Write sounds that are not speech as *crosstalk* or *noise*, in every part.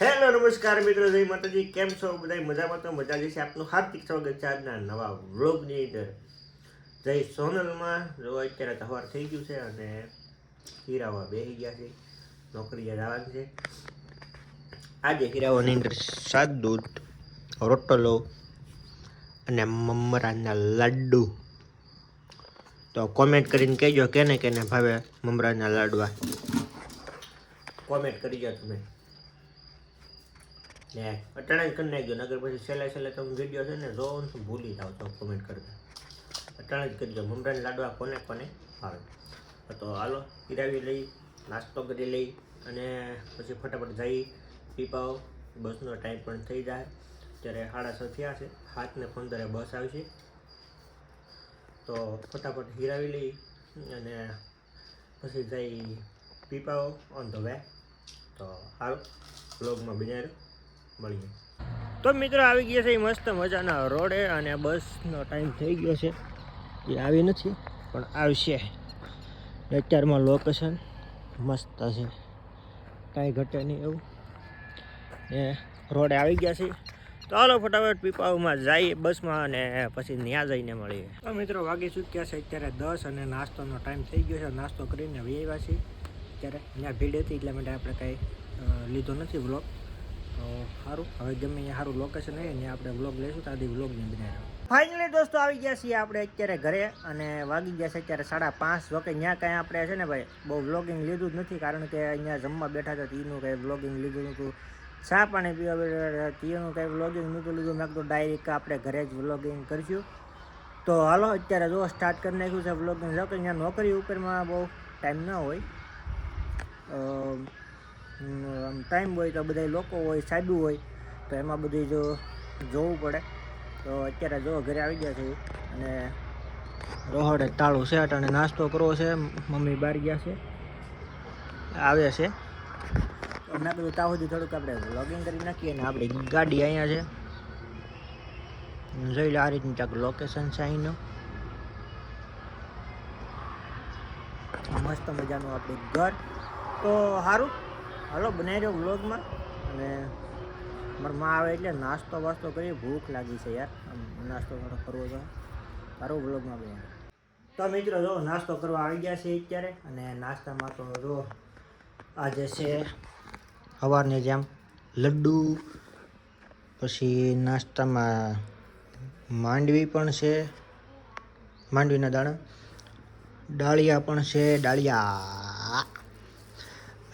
Hello, નમસ્કાર મિત્રો, જય માતાજી, કેમ છો? બધા મજામાં તો મજા જશે આપનું હાર્દિક સ્વાગત છે આજના નવા વ્લોગની અંદર. જય સોનલમાં. જો અત્યારે તહેવાર થઈ ગયું છે અને હીરાવા બેસી ગયા છે. નોકરીએ જવાનું છે. આજે હીરાવાની અંદર સાત દૂધ, રોટલો અને મમરાના લાડુ. તો કોમેન્ટ કરીને કહેજો, કેને કેને ભાવે મમરાના લાડવા. કોમેન્ટ કરજો તમે. ને અટાણે જ કરી નાખજો નગર પછી છેલ્લા છેલ્લે તમે વીડિયો છે ને જોવો ને ભૂલી જાઓ છો કોમેન્ટ કરતા. અટાણે જ કરજો મમરાના લાડવા કોને કોને ભાવે. તો હાલો પીરાવી લઈ, નાસ્તો કરી લઈ અને પછી ફટાફટ જઈ, પીપાઓ. બસનો ટાઈમ પણ થઈ જાય. અત્યારે સાડા છ થયા છે હાથને પંદરે બસ આવશે. તો ફટાફટ હિરાવી લઈ અને પછી જઈ, પીપાઓ ઓન ધ વે તો હાલ બ્લોગમાં બિનાર મળીએ. તો મિત્રો આવી ગયા છે એ મસ્ત મજાના રોડે અને બસનો ટાઈમ થઈ ગયો છે. એ આવી નથી, પણ આવશે. અત્યારમાં લોકેશન મસ્ત છે. કાંઈ ઘટે નહીં એવું. ને રોડે આવી ગયા છે. તો હાલો ફટાફટ પીપાઓમાં જઈએ બસમાં અને પછી ત્યાં જઈને મળીએ. તો મિત્રો વાગી ચૂક્યા છે અત્યારે દસ અને નાસ્તોનો ટાઈમ થઈ ગયો છે. નાસ્તો કરીને વ્યવા છીએ. અત્યારે ત્યાં ભીડ હતી એટલા માટે આપણે કાંઈ લીધો નથી વ્લોગ સારું હવે ગમે અહીંયા સારું લોકેશન હોય ને આપણે વ્લોગ લઈશું ત્યાંથી વ્લોગને બનાવ્યો ફાઇનલી દોસ્તો આવી ગયા છીએ આપણે અત્યારે ઘરે અને વાગી ગયા છે અત્યારે સાડા પાંચ. વખતે ત્યાં કાંઈ આપણે છે ને ભાઈ બહુ વ્લોગિંગ લીધું જ નથી, કારણ કે અહીંયા જમવા બેઠા હતા તીનું કાંઈ વ્લોગિંગ લીધું નહોતું. ચા પાણી પીવા બેઠા હતા કંઈ વ્લોગિંગ નહોતું લીધું. મેં તો ડાયરેક્ટ આપણે ઘરે જ વ્લોગિંગ કરીશું. તો હાલો, અત્યારે જો સ્ટાર્ટ કરી નાખ્યું છે વ્લોગિંગ જો કે અહીંયા નોકરી ઉપરમાં બહુ ટાઈમ ન હોય. આમ ટાઈમ હોય તો બધા લોકો હોય, સાદું હોય, તો એમાં બધું જો જોવું પડે. તો અત્યારે જો ઘરે આવી ગયા છે અને રોહડે તાળું છે અને નાસ્તો કરવો છે, મમ્મી બહાર ગયા છે, આવે છે. તો બધું તાવ સુધી થોડુંક આપણે લોગિંગ કરી નાખીએ અને આપણી ગાડી અહીંયા છે. જોઈ લે આ રીતનું ક્યાંક લોકેશન છે અહીંનું. મસ્ત મજાનું આપણું ઘર. તો સારું હાલો, બનાવી રહ્યો વ્લોગમાં. અને મારા માં આવે એટલે નાસ્તો વાસ્તો કરી ભૂખ લાગી છે યાર. આમ નાસ્તો થોડો કરવો તો સારું વ્લોગમાં બનાવ્યો તો મિત્રો, જો નાસ્તો કરવા આવી ગયા છે અત્યારે. અને નાસ્તામાં તો જો આજે છે સવારની જેમ લડ્ડુ, પછી નાસ્તામાં માંડવી પણ છે. માંડવીના દાણા. ડાળિયા પણ છે. ડાળિયા.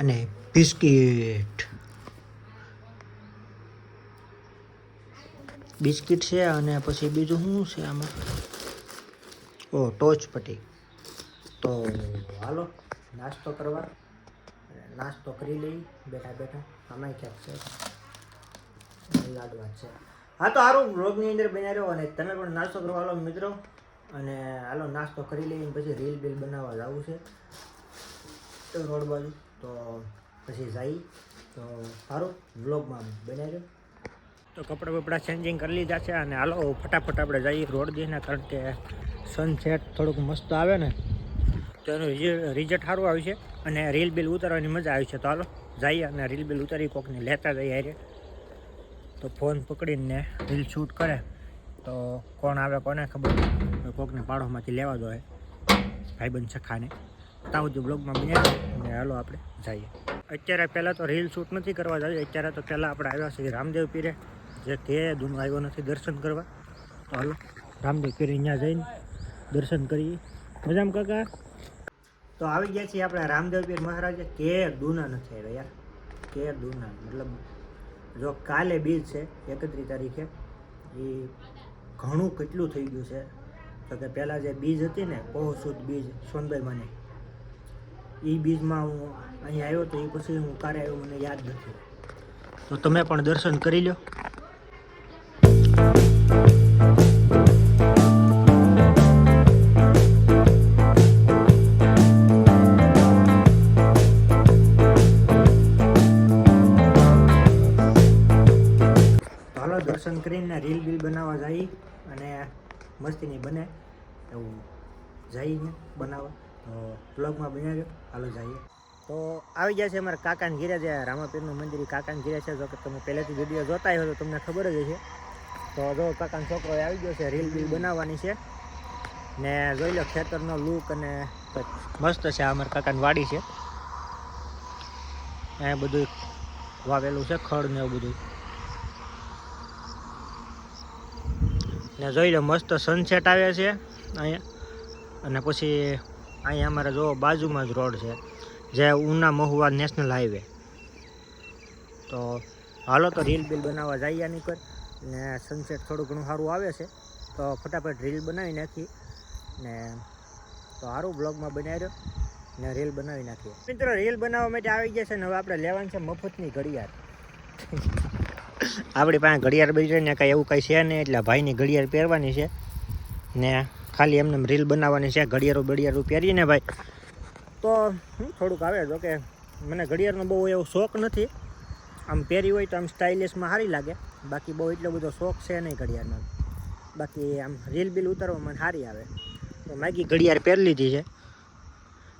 અને બિસ્કિટ. બિસ્કિટ છે અને પછી બીજું શું છે આમાં? ઓ, ટોચ પટ્ટી. તો હાલો, નાસ્તો કરવા. નાસ્તો કરી લઈ. બેઠા બેઠા. આમાં ક્યાંક છે. લાડવા છે. હા, તો સારું રોગની અંદર બન્યા રહ્યો અને તમે પણ નાસ્તો કરવા હાલો મિત્રો. અને હાલો, નાસ્તો કરી લઈને પછી રીલ બિલ બનાવવા જવું છે. તો રોડ બાજુ. તો પછી જઈ તો સારું, વ્લોગમાં બનાવી તો કપડાં બપડા ચેન્જિંગ કરી લીધા છે અને હાલો, ફટાફટ આપણે જઈએ રોડ દઈને કારણ કે સનસેટ થોડુંક મસ્ત આવે ને, તો એનું રિઝલ્ટ સારું આવ્યું છે અને રીલ બિલ ઉતારવાની મજા આવી છે. તો હાલો, જઈએ અને રીલ બિલ ઉતારી, કોકને લેતા જઈએ હારે. તો ફોન પકડીને રીલ શૂટ કરે. તો કોણ આવે, કોને ખબર? કોકને પાડોમાંથી લેવા દો ભાઈબંધ સખાને તાવ સુધી બ્લોગમાં બન્યા અને હાલો આપણે જઈએ. અત્યારે પહેલાં તો રીલ શૂટ નથી કરવા જાય અત્યારે તો પહેલાં આપણે આવ્યા છીએ રામદેવ પીરે. જે કે દૂનો આવ્યો નથી દર્શન કરવા. તો હાલો, રામદેવ પીરે અહીંયા જઈને દર્શન કરીએ. મજામાં કાકા? તો આવી ગયા છીએ આપણે રામદેવ પીર મહારાજે. કે દૂના નથી આવ્યા યાર. કે દૂના. મતલબ જો કાલે બીજ છે એકત્રીસ તારીખે, એ ઘણું કેટલું થઈ ગયું છે. તો કે પહેલાં જે બીજ હતી ને બહુ શુદ્ધ બીજ સોનભાઈ માને. એ બીજમાં હું અહીંયા આવ્યો તો એ પછી હું કારે આવ્યો, મને યાદ નથી. તો તમે પણ દર્શન કરી લો દર્શન કરીને રીલ બીલ બનાવવા જઈ અને મસ્તીની બને એવું જઈને બનાવવા. તો બ્લોગમાં બનાવ્યો હાલો જઈએ. તો આવી છે અમારા કાકાને ઘીરે છે રામાપીરનું મંદિર કાકાને ઘીરે છે. જો કે તમે પહેલેથી વીડિયો જોતા હોય તો તમને ખબર જ હશે. તો જો કાકાનો છોકરો આવી ગયો છે રીલ બીલ બનાવવાની છે. ને જોઈ લો ખેતરનો લુક અને મસ્ત છે અમારા કાકાની વાડી છે. અહીંયા બધું વાવેલું છે, ખડ ને એવું બધું. ને જોઈ લો મસ્ત સનસેટ આવે છે અહીંયા. અને પછી અહીંયા અમારે જો બાજુમાં જ રોડ છે, જે ઉના મહુવા નેશનલ હાઈવે. તો હાલો તો રીલ બિલ બનાવવા જઈએ આની પર ને સનસેટ થોડું ઘણું સારું આવે છે. તો ફટાફટ રીલ બનાવી નાખી. ને તો સારું બ્લોગમાં બનાવી રહ્યો. ને રીલ બનાવી નાખીએ. મિત્રો, રીલ બનાવવા માટે આવી ગયા છે ને હવે આપણે લેવાની છે મફતની ઘડિયાળ. *laughs* આપણી પાસે ઘડિયાળ બની ને કાંઈ એવું કાંઈ છે નહીં, એટલે ભાઈની ઘડિયાળ પહેરવાની છે. ને ખાલી એમને રીલ બનાવવાની છે, ઘડિયાળો બડિયાળો પહેરીને ભાઈ. તો હું થોડુંક આવે, જો કે મને ઘડિયાળનો બહુ એવો શોખ નથી. આમ પહેરી હોય તો આમ સ્ટાઇલિશમાં સારી લાગે. બાકી બહુ એટલો બધો શોખ છે નહીં ઘડિયાળનો. બાકી આમ રીલ બિલ ઉતારવા મને સારી આવે. તો માગી ઘડિયાળ પહેરી લીધી છે.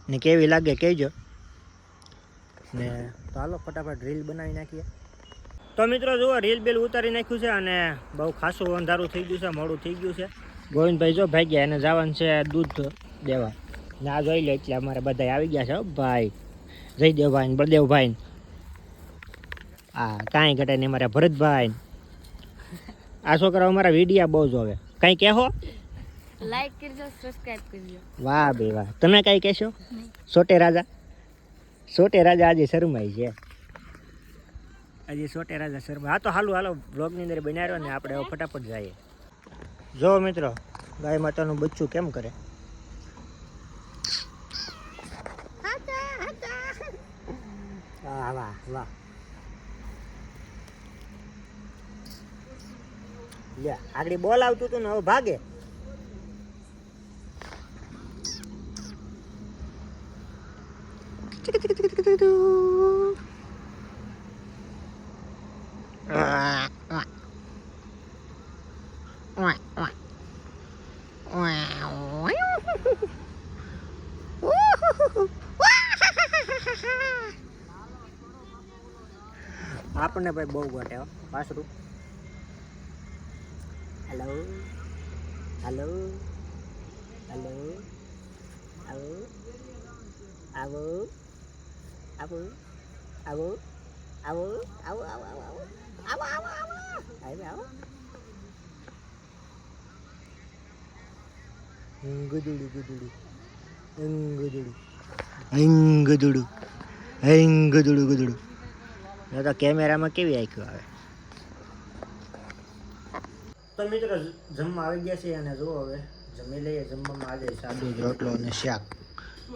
ને કેવી લાગે કહેજો. ને તો હાલો ફટાફટ રીલ બનાવી નાખીએ. તો મિત્રો જુઓ, રીલ બિલ ઉતારી નાખ્યું છે અને બહુ ખાસું અંધારું થઈ ગયું છે, મોડું થઈ ગયું છે. ગોવિંદભાઈ જો ભાઈ ગયા એને જવાનું છે દૂધ દેવા. ને આ જોઈ લે એટલે અમારે બધા આવી ગયા છે હો ભાઈ. જયદેવભાઈ ને બળદેવભાઈ. આ કાંઈ ઘટે નહીં અમારા ભરતભાઈ આ છોકરા અમારા વિડીયા બહુ જોવે. કાંઈ કહેવો લાઈક કરજો સબસ્ક્રાઇબ કરજો. વાહ બે વાહ. તમે કાંઈ કહેશો? સોટે રાજા. સોટે રાજા આજે શરમાઈ છે. આજે સોટે રાજા શરમા હા તો હાલો હાલો બ્લોગની અંદર બનાવ્યો ને આપણે ફટાફટ જઈએ. જો મિત્રો, ગાય માતાનું બચ્ચું કેમ કરે? વાહ વાહ. લે, આગળ બોલ આવતું હતું ને, હવે ભાગે. આપણને ભાઈ બહુ હો પાછળું હેલો હેલો હેલો આવો આવો આવો આવો આવો આવો આવો આવો આવો આવો આવો આવો આવો આવો ગુદુડું ગુદુડું અંગુદુડું અંગુદુડું અંગુદુડું ગુદુડું એ તો કેમેરામાં કેવી આંખ્યું આવે? તો મિત્રો, જમવા આવી ગયા છે અને જો હવે, જમી લઈએ, જમવામાં આજે સાદું જ રોટલો અને શાક.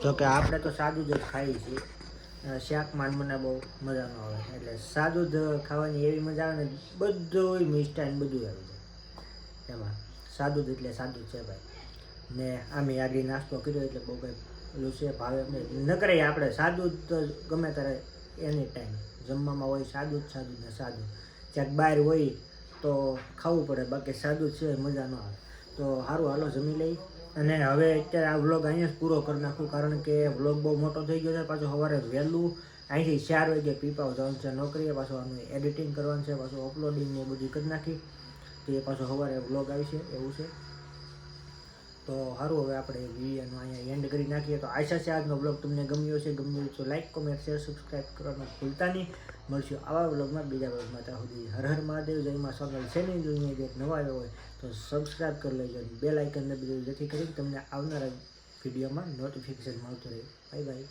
જોકે આપણે તો સાદું જ ખાઈએ છીએ. શાકમાં મને બહુ મજા ન આવે. એટલે સાદું જ ખાવાની એવી મજા આવે ને, બધું મિષ્ટાન બધું આવી જાય. એમાં સાદું જ એટલે સાદું છે ભાઈ. ને આમે આગળ નાસ્તો કર્યો એટલે બહુ કંઈ પેલું છે ભાવે નહીં. ન કરે આપણે સાદું જ ગમે ત્યારે એની ટાઈમ જમવામાં હોય, સાદું જ સાદું ને સાદું. ક્યાંક બહાર હોય તો ખાવું પડે, બાકી સાદું છે મજા ન આવે. તો સારું હાલો, જમી લઈ. અને હવે અત્યારે આ વ્લોગ અહીંયા જ પૂરો કરી નાખું, કારણ કે વ્લોગ બહુ મોટો થઈ ગયો છે. પાછું સવારે વહેલું. અહીંથી ચાર વાગે પીપાવ જવાનું છે નોકરીએ, પાછું આનું એડિટિંગ કરવાનું છે, પાછું અપલોડિંગ ને બધું કરી નાખી. તો એ પાછું સવારે વ્લોગ આવી છે, એવું છે. તો સારું હવે આપણે વિડીયોનો અહીંયા એન્ડ કરી નાખીએ. તો આશા છે આજનો બ્લોગ તમને ગમ્યો છે ગમ્યો તો લાઈક કોમેન્ટ શેર સબસ્ક્રાઈબ કરવાનું ભૂલતા નહીં. મળશું આવા બ્લોગમાં બીજા બ્લોગમાં ત્યાં સુધી હર હર મહાદેવ જયમાં સ્વાગત છે નહીં જોઈએ જે નવા આવ્યો હોય, તો સબસ્ક્રાઈબ કરી લેજો. બે લાઇકન દબી દેજો જેથી કરીને તમને આવનારા વિડીયોમાં નોટિફિકેશન મળતું રહે. Bye bye